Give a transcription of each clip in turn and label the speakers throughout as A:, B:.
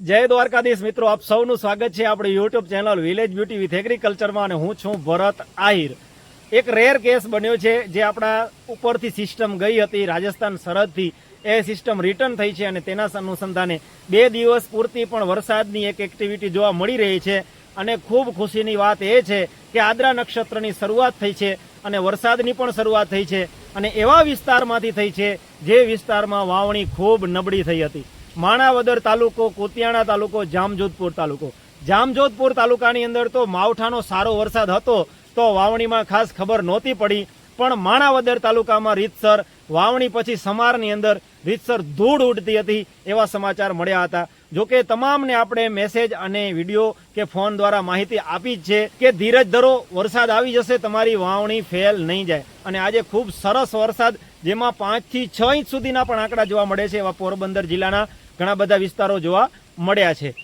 A: જય દ્વારકાધીશ મિત્રો, આપ સૌનું સ્વાગત છે આપણી YouTube channel village beauty with એગ્રીકલ્ચરમાં અને હું છું ભરત આહિર. એક રેર કેસ બન્યો છે જે આપણા ઉપરથી સિસ્ટમ ગઈ હતી, રાજસ્થાન સરહદથી. એ સિસ્ટમ રિટર્ન થઈ છે અને તેના અનુસંધાને બે દિવસ પૂરતી પણ વરસાદની એક એક્ટિવિટી જોવા મળી રહી છે. અને ખૂબ ખુશીની વાત એ છે કે આદ્રા નક્ષત્રની શરૂઆત થઈ છે અને વરસાદની પણ શરૂઆત થઈ છે. અને એવા વિસ્તારમાંથી થઈ છે જે વિસ્તારમાં વાવણી ખૂબ નબળી થઈ હતી. માણાવદર તાલુકો, કોતિયાણા તાલુકો, જામજોધપુર તાલુકો. જામજોધપુર તાલુકાની અંદર તો માવઠાનો સારો વરસાદ હતો, તો વાવણીમાં ખાસ ખબર નહોતી પડી, પણ માણાવદર તાલુકામાં રીતસર, વાવણી પછી સમારની અંદર રીતસર ધૂળ ઉડતી હતી એવા સમાચાર મળ્યા હતા. જોકે તમામને આપણે મેસેજ અને વીડિયો કે ફોન દ્વારા માહિતી આપી જ છે કે ધીરજ ધરો, વરસાદ આવી જશે, તમારી વાવણી ફેલ નહીં જાય. અને આજે ખૂબ સરસ વરસાદ, જેમાં પાંચથી છ ઇંચ સુધીના પણ આંકડા જોવા મળે છે એવા પોરબંદર જિલ્લાના ઘણા બધા વિસ્તારો જોવા મળ્યા છે.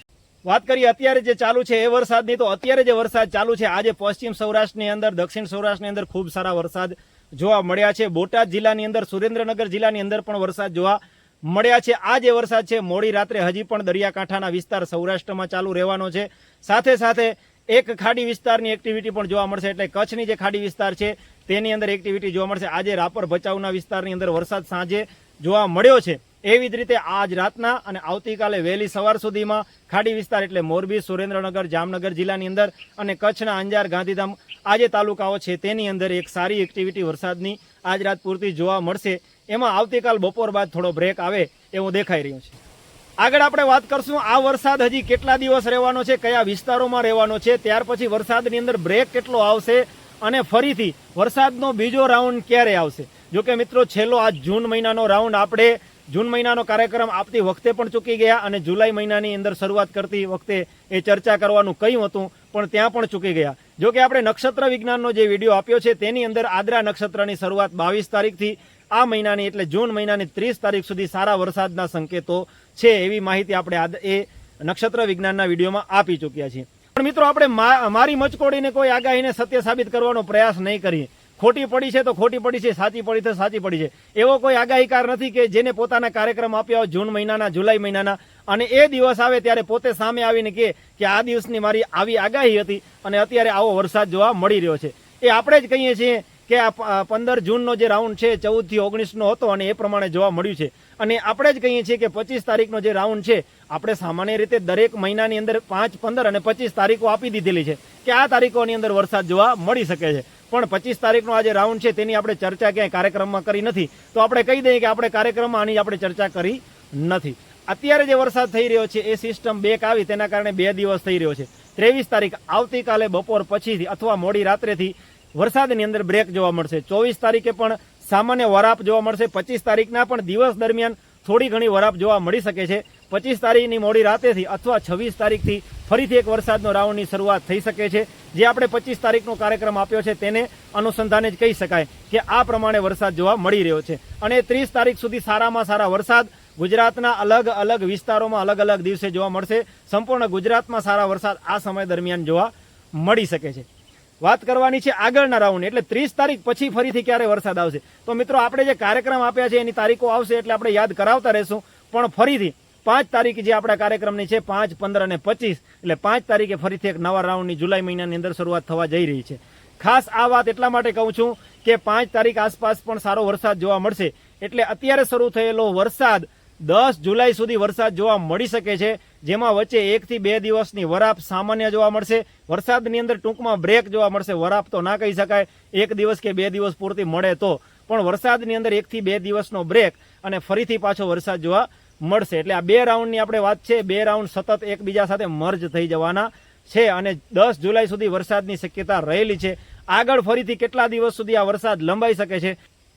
A: વાત કરીએ અત્યારે જે ચાલુ છે એ વરસાદની, તો અત્યારે જે વરસાદ ચાલુ છે, આજે પશ્ચિમ સૌરાષ્ટ્રની અંદર, દક્ષિણ સૌરાષ્ટ્રની અંદર ખૂબ સારા વરસાદ જોવા મળ્યા છે. બોટાદ જિલ્લાની અંદર, સુરેન્દ્રનગર જિલ્લાની અંદર પણ વરસાદ જોવા મળ્યા છે. આ જે વરસાદ છે, મોડી રાત્રે હજી પણ દરિયાકાંઠાના વિસ્તાર સૌરાષ્ટ્રમાં ચાલુ રહેવાનો છે. સાથે સાથે એક ખાડી વિસ્તારની એક્ટિવિટી પણ જોવા મળશે, એટલે કચ્છની જે ખાડી વિસ્તાર છે, તેની અંદર એક્ટિવિટી જોવા મળશે. આજે રાપર ભચાઉના વિસ્તારની અંદર વરસાદ સાંજે જોવા મળ્યો છે. એવી જ રીતે આજ રાતના અને આવતીકાલે વહેલી સવાર સુધીમાં ખાડી વિસ્તાર એટલે મોરબી, સુરેન્દ્રનગર, જામનગર જિલ્લાની અંદર અને કચ્છના અંજાર, ગાંધીધામ આ જે તાલુકાઓ છે તેની અંદર એક સારી એક્ટિવિટી વરસાદની આજ રાત પૂરતી જોવા મળશે. એમાં આવતીકાલ બપોર બાદ થોડો બ્રેક આવે એવું દેખાઈ રહ્યું છે. આગળ આપણે વાત કરશું, આ વરસાદ હજી કેટલા દિવસ રહેવાનો છે, કયા વિસ્તારોમાં રહેવાનો છે, ત્યાર પછી વરસાદની અંદર બ્રેક કેટલો આવશે અને ફરીથી વરસાદનો બીજો રાઉન્ડ ક્યારે આવશે? જોકે મિત્રો, છેલ્લો આ જૂન મહિનાનો રાઉન્ડ આપણે જૂન મહિનાનો કાર્યક્રમ આપતી વખતે પણ ચૂકી ગયા અને જુલાઈ મહિનાની અંદર શરૂઆત કરતી વખતે એ ચર્ચા કરવાનું કહ્યું હતું, પણ ત્યાં પણ ચૂકી ગયા. જો કે આપણે નક્ષત્ર વિજ્ઞાનનો જે વીડિયો આપ્યો છે, તેની અંદર આદ્રા નક્ષત્રની શરૂઆત બાવીસ તારીખથી, આ મહિનાની એટલે જૂન મહિનાની ત્રીસ તારીખ સુધી સારા વરસાદના સંકેતો છે એવી માહિતી આપણે એ નક્ષત્ર વિજ્ઞાનના વિડીયોમાં આપી ચૂક્યા છીએ. પણ મિત્રો, આપણે મારી મચકોડીને કોઈ આગાહીને સત્ય સાબિત કરવાનો પ્રયાસ નહીં કરીએ. ખોટી પડી છે તો ખોટી પડી છે, સાચી પડી તો સાચી પડી છે. એવો કોઈ આગાહીકાર નથી કે જેને પોતાના કાર્યક્રમ આપ્યા હોય જૂન મહિનાના, જુલાઈ મહિનાના. અને એ દિવસ આવે ત્યારે પોતે સામે આવીને કહે કે આ દિવસની મારી આવી આગાહી હતી અને અત્યારે આવો વરસાદ જોવા મળી રહ્યો છે. એ આપણે જ કહીએ છીએ કે આ પંદર જૂનનો જે રાઉન્ડ છે, ચૌદથી ઓગણીસનો હતો અને એ પ્રમાણે જોવા મળ્યું છે. અને આપણે જ કહીએ છીએ કે પચીસ તારીખનો જે રાઉન્ડ છે, આપણે સામાન્ય રીતે દરેક મહિનાની અંદર પાંચ, પંદર અને પચીસ તારીખો આપી દીધેલી છે કે આ તારીખોની અંદર વરસાદ જોવા મળી શકે છે. પણ પચીસ તારીખનો આ જે રાઉન્ડ છે, તેની આપણે ચર્ચા ક્યાંય કાર્યક્રમમાં કરી નથી. તો આપણે કહી દઈએ કે આપણે કાર્યક્રમમાં આની આપણે ચર્ચા કરી નથી. અત્યારે જે વરસાદ થઈ રહ્યો છે, એ સિસ્ટમ બેક આવી, તેના કારણે બે દિવસ થઈ રહ્યો છે. ત્રેવીસ તારીખ આવતીકાલે બપોર પછીથી અથવા મોડી રાત્રેથી વરસાદની અંદર બ્રેક જોવા મળશે. ચોવીસ તારીખે પણ સામાન્ય વરાપ જોવા મળશે. પચીસ તારીખના પણ દિવસ દરમિયાન થોડી ઘણી વરાપ જોવા મળી શકે છે. પચીસ તારીખની મોડી રાતેથી અથવા છવ્વીસ તારીખથી ફરીથી એક વરસાદનો રાઉન્ડની શરૂઆત થઈ શકે છે. જે આપણે પચીસ તારીખનો કાર્યક્રમ આપ્યો છે તેને અનુસંધાને જ કહી શકાય કે આ પ્રમાણે વરસાદ જોવા મળી રહ્યો છે. અને ત્રીસ તારીખ સુધી સારામાં સારા વરસાદ ગુજરાતના અલગ અલગ વિસ્તારોમાં અલગ અલગ દિવસે જોવા મળશે. સંપૂર્ણ ગુજરાતમાં સારા વરસાદ આ સમય દરમિયાન જોવા મળી શકે છે. વાત કરવાની છે આગળના રાઉન્ડ એટલે ત્રીસ તારીખ પછી ફરીથી ક્યારે વરસાદ આવશે? તો મિત્રો, આપણે જે કાર્યક્રમ આપ્યા છે એની તારીખો આવશે એટલે આપણે યાદ કરાવતા રહેશું. પણ ફરીથી પાંચ તારીખ જે આપણા કાર્યક્રમની છે, પાંચ, પંદર અને પચીસ, એટલે પાંચ તારીખે ફરીથી એક નવા રાઉન્ડની જુલાઈ મહિનાની અંદર શરૂઆત થવા જઈ રહી છે. ખાસ આ વાત એટલા માટે કહું છું કે પાંચ તારીખ આસપાસ પણ સારો વરસાદ જોવા મળશે. એટલે અત્યારે શરૂ થયેલો વરસાદ દસ જુલાઈ સુધી વરસાદ જોવા મળી શકે છે, જેમાં વચ્ચે એકથી બે દિવસની વરાપ સામાન્ય જોવા મળશે. વરસાદની અંદર ટૂંકમાં બ્રેક જોવા મળશે, વરાપ તો ના કહી શકાય. એક દિવસ કે બે દિવસ પૂરતી મળે તો. પણ વરસાદની અંદર એકથી બે દિવસનો બ્રેક અને ફરીથી પાછો વરસાદ જોવા મળશે. એટલે આ બે રાઉન્ડની આપણે વાત છે. બે રાઉન્ડ સતત એકબીજા સાથે મર્જ થઈ જવાના છે અને દસ જુલાઈ સુધી વરસાદની શક્યતા રહેલી છે. આગળ ફરીથી કેટલા દિવસ સુધી આ વરસાદ લંબાઈ શકે છે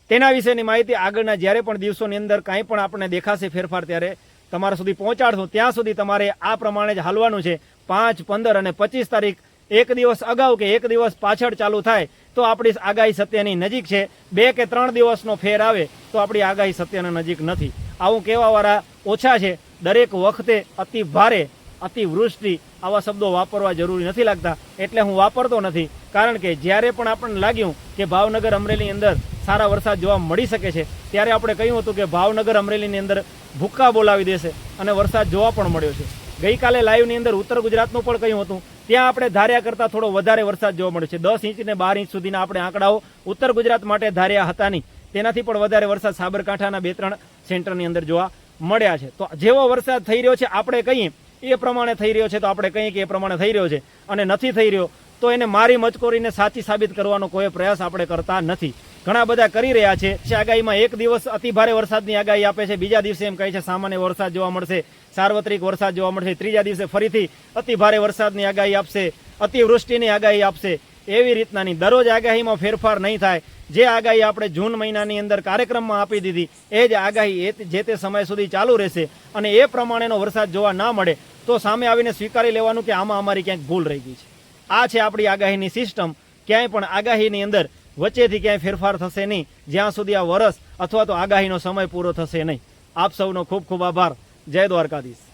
A: તેના વિશેની માહિતી આગળના જ્યારે પણ દિવસોની અંદર કાંઈ પણ આપણને દેખાશે ફેરફાર ત્યારે તમારા સુધી પહોંચાડશું. ત્યાં સુધી તમારે આ પ્રમાણે જ હાલવાનું છે. પાંચ, પંદર અને પચીસ તારીખ, એક દિવસ અગાઉ કે એક દિવસ પાછળ ચાલુ થાય, તો આપણી આગાહી સત્યની નજીક છે. બે કે ત્રણ દિવસનો ફેર આવે, તો આપણી આગાહી સત્યના નજીક નથી. આવું કહેવાવાળા ઓછા છે. દરેક વખતે અતિ ભારે અતિવૃષ્ટિ આવા શબ્દો વાપરવા જરૂરી નથી લાગતા. એટલે હું વાપરતો નથી. કારણ કે જ્યારે પણ આપણને લાગ્યું કે ભાવનગર અમરેલીની અંદર સારા વરસાદ જોવા મળી શકે છે, ત્યારે આપણે કહ્યું હતું કે ભાવનગર અમરેલીની અંદર ભૂક્કા બોલાવી દેશે અને વરસાદ જોવા પણ મળ્યો છે. ગઈકાલે લાઈવની અંદર ઉત્તર ગુજરાતનું પણ કહ્યું હતું. ત્યાં આપણે ધાર્યા કરતાં થોડો વધારે વરસાદ જોવા મળ્યો છે. દસ ઇંચ ને બાર ઇંચ સુધીના આપણે આંકડાઓ ઉત્તર ગુજરાત માટે ધાર્યા હતા નહીં. તેનાથી પણ વધારે વરસાદ સાબરકાંઠાના બે ત્રણ સેન્ટરની અંદર જોવા મળ્યા છે. તો જેવો વરસાદ થઈ રહ્યો છે, આપણે કહીએ, એ પ્રમાણે થઈ રહ્યો છે, તો આપણે કહીએ કે એ પ્રમાણે થઈ રહ્યો છે અને નથી થઈ રહ્યો, તો એને મારી મચકોરીને સાચી સાબિત કરવાનો કોઈ પ્રયાસ આપણે કરતા નથી. ઘણા બધા કરી રહ્યા છે, આગાહીમાં એક દિવસ અતિ ભારે વરસાદની આગાહી આપે છે, બીજા દિવસે એમ કહે છે, સામાન્ય વરસાદ જોવા મળશે, સાર્વત્રિક વરસાદ જોવા મળશે, ત્રીજા દિવસે ફરીથી અતિ ભારે વરસાદની આગાહી આપશે, અતિવૃષ્ટિની આગાહી આપશે, એવી રીતનાની દરરોજ આગાહીમાં ફેરફાર નહીં થાય. જે આગાહી આપણે જૂન મહિનાની અંદર કાર્યક્રમમાં આપી દીધી, એ જ આગાહી એ જે તે સમય સુધી ચાલુ રહેશે અને એ પ્રમાણેનો વરસાદ જોવા ના મળે, તો સામે આવીને સ્વીકારી લેવાનું કે આમાં અમારી ક્યાંક ભૂલ રહી ગઈ છે. આ છે આપણી આગાહીની સિસ્ટમ. ક્યાંય પણ આગાહીની અંદર વચ્ચેથી ક્યાંય ફેરફાર થશે નહીં. જ્યાં સુધી આ વરસ અથવા તો આગાહીનો સમય પૂરો થશે નહીં. આપ સૌનો ખૂબ ખૂબ આભાર. જય દ્વારકાધીશ.